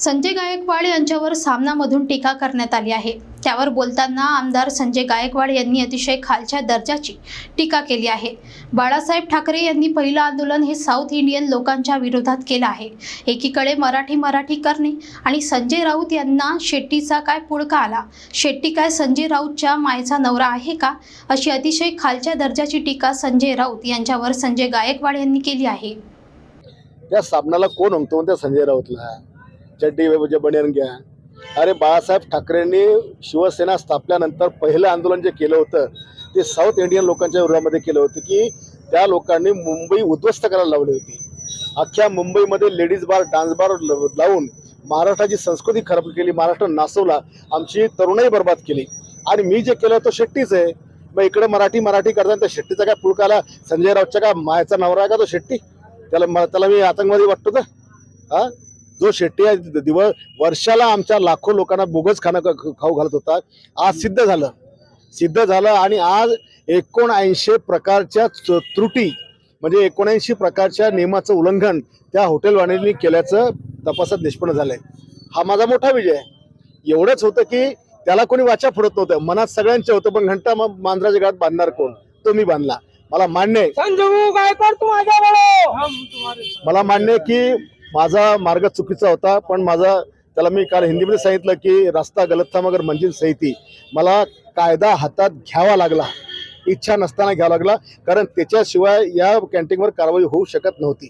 संजय गायकवाड यांच्यावर सामनामधून टीका करण्यात आली आहे. त्यावर बोलताना आमदार संजय गायकवाड यांनी अतिशय खालच्या दर्जाची टीका केली आहे. बाळासाहेब ठाकरे यांनी पहिलं आंदोलन हे साऊथ इंडियन लोकांच्या विरोधात केलं आहे. एकीकडे मराठी मराठी करणे आणि संजय राऊत यांना शेट्टीचा काय पुळका आला? शेट्टी काय संजय राऊतच्या मायचा नवरा आहे का? अशी अतिशय खालच्या दर्जाची टीका संजय राऊत यांच्यावर संजय गायकवाड यांनी केली आहे. त्या सामनाला कोण म्हणतो त्या संजय राऊतला. चड्डी म्हणजे बनियान घ्या. अरे बाळासाहेब ठाकरेंनी शिवसेना स्थापल्यानंतर पहिलं आंदोलन जे केलं होतं ते साऊथ इंडियन लोकांच्या विरोधामध्ये केलं होतं की त्या लोकांनी मुंबई उद्ध्वस्त करायला लावली होती. अख्ख्या मुंबईमध्ये लेडीज बार डान्स बार ल- लावून महाराष्ट्राची संस्कृती खराब केली महाराष्ट्र नासवला आमची तरुणाई बर्बाद केली. आणि मी जे केलं तो शेट्टीच आहे. मग इकडे मराठी मराठी करताना त्या शेट्टीचा काय पुळकाला संजय राऊतच्या काय मायाचा नवरा आहे का तो शेट्टी? त्याला म- त्याला मी आतंकवादी वाटतो का हा? जो शेट्टी आहे दिवस वर्षाला आमच्या लाखो लोकांना बोगस खाणं खाऊ घालत होता. आज सिद्ध झालं. सिद्ध झालं आणि आज एकोणऐंशी प्रकारच्या च- त्रुटी म्हणजे एकोणऐंशी प्रकारच्या नियमाचं उल्लंघन त्या हॉटेलवाल्यांनी केल्याचं तपासात निष्पन्न झालंय. हा माझा मोठा विजय आहे. एवढंच होतं की त्याला कोणी वाचा फोडत नव्हतं. मनात सगळ्यांचे होतं पण घंटा मग मांजराच्या घरात बांधणार कोण? तो मी बांधला. मला मान्य आहे. बरो मला मान्य आहे की माझा मार्ग चुकीचा होता पण माझा त्याला मी काल हिंदीमध्ये सांगितलं की रस्ता गलतथा मगर मंजिल सहिती. मला कायदा हातात घ्यावा लागला इच्छा नसताना घ्यावा लागला कारण त्याच्याशिवाय या कॅन्टीनवर कारवाई होऊ शकत नव्हती.